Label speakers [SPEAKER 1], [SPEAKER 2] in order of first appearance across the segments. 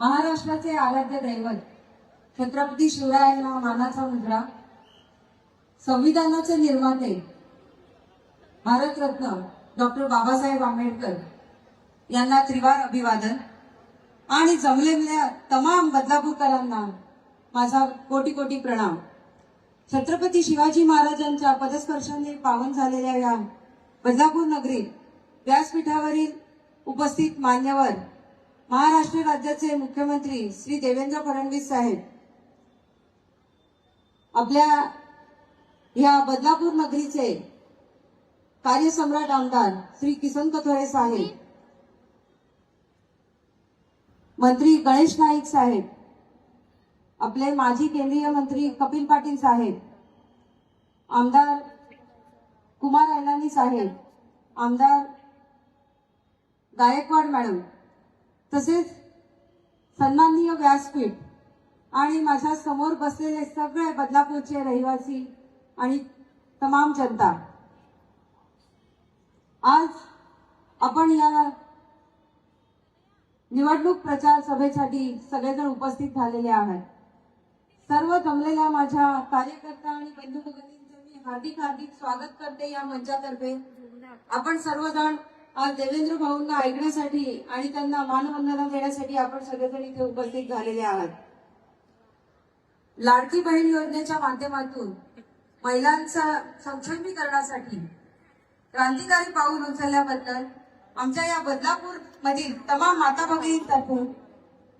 [SPEAKER 1] महाराष्ट्राचे आराध्य दैवत छत्रपती शिवरायांना मानाचा मुद्रा संविधानाचे निर्माते भारतरत्न डॉक्टर बाबासाहेब आंबेडकर यांना त्रिवार अभिवादन आणि जमलेल्या तमाम बदलापूरकरांना माझा कोटी कोटी प्रणाम. छत्रपती शिवाजी महाराजांच्या पदस्पर्शाने पावन झालेल्या या बदलापूर नगरीत व्यासपीठावरील उपस्थित मान्यवर महाराष्ट्र राज्याचे मुख्यमंत्री श्री देवेंद्र फडणवीस साहेब. आपल्या या बदलापूर नगरीचे कार्यसम्राट आमदार श्री किसन कथोरे साहेब. मंत्री गणेश नाईक साहेब. आपले माजी केंद्रीय मंत्री कपिल पाटील साहेब. आमदार कुमार अयनानी साहेब. आमदार गायकवाड मॅडम. तसेच सन्माननीय व्यासपीठ आणि माझ्यासमोर बसलेले सगळे बदलापूरचे रहिवासी आणि तमाम जनता. आज आपण या निवडणूक प्रचार सभेसाठी सगळेजण उपस्थित झालेले आहेत. सर्व जमलेल्या माझ्या कार्यकर्ता आणि बंधू भगिनींचं मी हार्दिक हार्दिक स्वागत करते या मंचातर्फे. आपण सर्वजण आज देवेंद्र भाऊंना ऐकण्यासाठी आणि त्यांना मानवंदना देण्यासाठी आपण सगळेजण इथे उपस्थित झालेले आहात. लाडकी बहीण योजनेच्या माध्यमातून महिलांचा सक्षमीकरणासाठी क्रांतिकारी पाऊल उचलल्याबद्दल आमच्या या बदलापूर मधील तमाम माता भगिनींतर्फे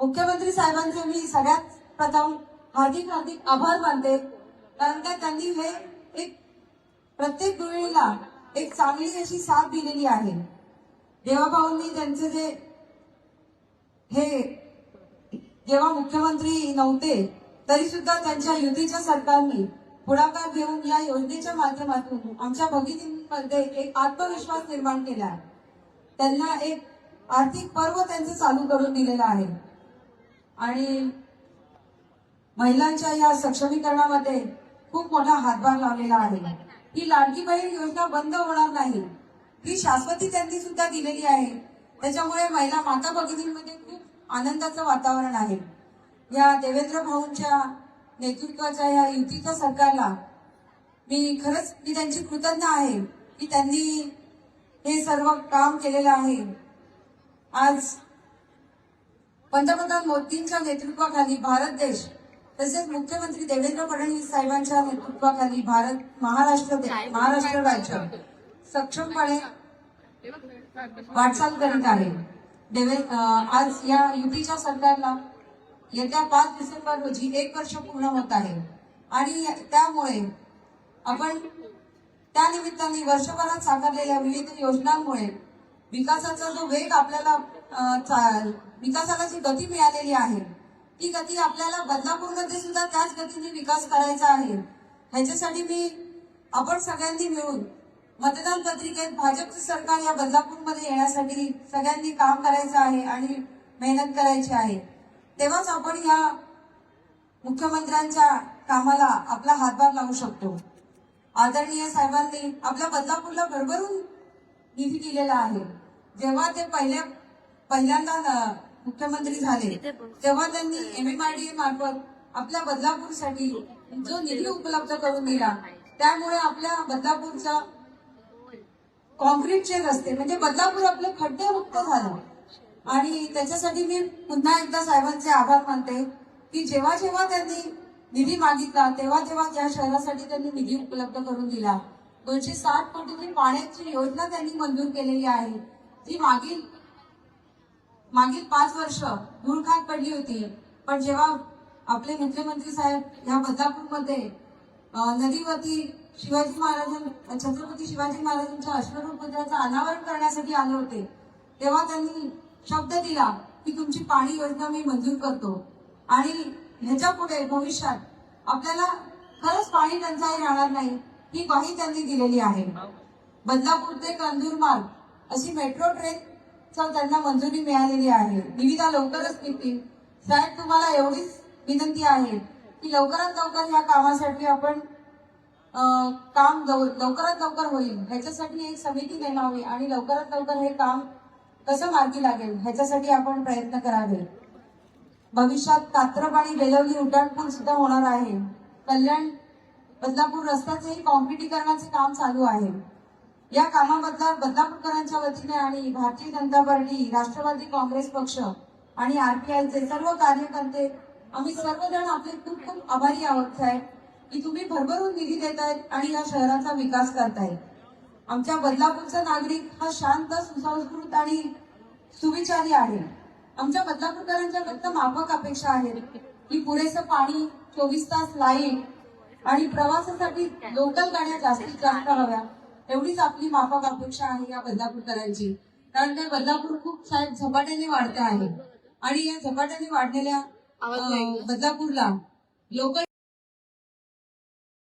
[SPEAKER 1] मुख्यमंत्री साहेबांचे मी सगळ्यात प्रथम हार्दिक हार्दिक आभार मानते. कारण का त्यांनी हे एक प्रत्येक गृहिणीला एक चांगली अशी साथ दिलेली आहे. देवाभाऊंनी त्यांचे जे हे जेव्हा मुख्यमंत्री नव्हते तरी सुद्धा त्यांच्या युतीच्या सरकारने पुढाकार घेऊन या योजनेच्या माध्यमातून आमच्या भगिनींमध्ये एक आत्मविश्वास निर्माण केला आहे. त्यांना एक आर्थिक पर्व त्यांचं चालू करून दिलेलं आहे. आणि महिलांच्या या सक्षमीकरणामध्ये खूप मोठा हातभार लावलेला आहे. ही लाडकी बहीण योजना बंद होणार नाही. ही शाश्वती त्यांनी सुद्धा दिलेली आहे. त्याच्यामुळे महिला माता भगिनींमध्ये खूप आनंदाचं वातावरण आहे. या देवेंद्र भाऊंच्या नेतृत्वाच्या या युतीच्या सरकारला मी खरंच मी त्यांची कृतज्ञ आहे की त्यांनी हे सर्व काम केलेलं आहे. आज पंतप्रधान मोदींच्या नेतृत्वाखाली भारत देश तसेच मुख्यमंत्री देवेंद्र फडणवीस साहेबांच्या नेतृत्वाखाली भारत महाराष्ट्र महाराष्ट्र राज्य. सक्षमपणे वाटचाल करीत आहे. देवे आज या युतीच्या सरकारला येत्या पाच डिसेंबर रोजी एक वर्ष पूर्ण होत आहे. आणि त्यामुळे आपण त्या निमित्ताने वर्षभरात साकारलेल्या विविध योजनांमुळे विकासाचा जो वेग आपल्याला विकासाला जी गती मिळालेली आहे ती गती आपल्याला बदलापूरमध्ये सुद्धा त्याच गतीने विकास करायचा आहे. ह्याच्यासाठी मी आपण सगळ्यांनी मिळून मतदान पत्रिकेत भाजपचे सरकार या बदलापूरमध्ये येण्यासाठी सगळ्यांनी काम करायचं आहे आणि मेहनत करायची आहे. तेव्हाच आपण या मुख्यमंत्र्यांच्या कामाला आपला हातभार लावू शकतो. आदरणीय साहेबांनी आपल्या बदलापूरला भरभरून निधी दिलेला आहे. जेव्हा ते पहिल्या पहिल्यांदा मुख्यमंत्री झाले तेव्हा त्यांनी एमएमआरडीए मार्फत आपल्या बदलापूरसाठी जो निधी उपलब्ध करून दिला त्यामुळे आपल्या बदलापूरचा कॉन्क्रीटचे रस्ते म्हणजे बदलापूर आपलं खड्डेमुक्त झालं. आणि त्याच्यासाठी मी पुन्हा एकदा साहेबांचे आभार मानते की जेव्हा जेव्हा त्यांनी निधी मागितला तेव्हा तेव्हा या शहरासाठी त्यांनी निधी उपलब्ध करून दिला. दोनशे साठ कोटीची पाण्याची योजना त्यांनी मंजूर केलेली आहे. जी मागील मागील पाच वर्ष धूळखात पडली होती. पण जेव्हा आपले मुख्यमंत्री साहेब या बदलापूरमध्ये नदीवरती शिवाजी महाराजां छत्रपती शिवाजी महाराजांच्या अश्वरूप पुतळ्याचं अनावरण करण्यासाठी आले होते. तेव्हा त्यांनी शब्द दिला की तुमची पाणी योजना मी मंजूर करतो. आणि ह्याच्या पुढे भविष्यात आपल्याला खरंच पाणी टंचाई राहणार नाही ही ग्वाही त्यांनी दिलेली आहे. बदलापूर ते कंदूर मार्ग अशी मेट्रो ट्रेन त्यांना मंजुरी मिळालेली आहे. निविदा लवकरच निघतील साहेब तुम्हाला एवढीच विनंती आहे की लवकरात लवकर या कामासाठी आपण काम लवकरात लवकर होईल. ह्याच्यासाठी एक समिती नेमावी आणि लवकरात लवकर हे काम कसं मार्गी लागेल ह्याच्यासाठी आपण प्रयत्न करावे. भविष्यात कात्रप आणि बेलवली उड्डाणपूल सुद्धा होणार आहे. कल्याण बदलापूर रस्त्याचेही कॉन्क्रिटीकरणाचे काम चालू आहे. या कामाबद्दल बदलापूरकरांच्या वतीने आणि भारतीय जनता पार्टी राष्ट्रवादी काँग्रेस पक्ष आणि आरपीआयचे सर्व कार्यकर्ते आम्ही सर्वजण आपले खूप खूप आभारी आहोत. साहेब की तुम्ही भरभरून निधी देतायत आणि या शहराचा विकास करतायत. आमच्या बदलापूरचा नागरिक हा शांत सुसंस्कृत आणि सुविचारी आहे. आमच्या बदलापूरकरांच्या फक्त माफक अपेक्षा आहेत की पुरेसं पाणी चोवीस तास लाइट आणि प्रवासासाठी लोकल गाड्या जास्तीत जास्त हव्या एवढीच आपली माफक अपेक्षा आहे या बदलापूरकरांची. कारण ते बदलापूर खूप साहेब झपाट्याने वाढते आहे. आणि या झपाट्याने वाढलेल्या बदलापूरला लोकल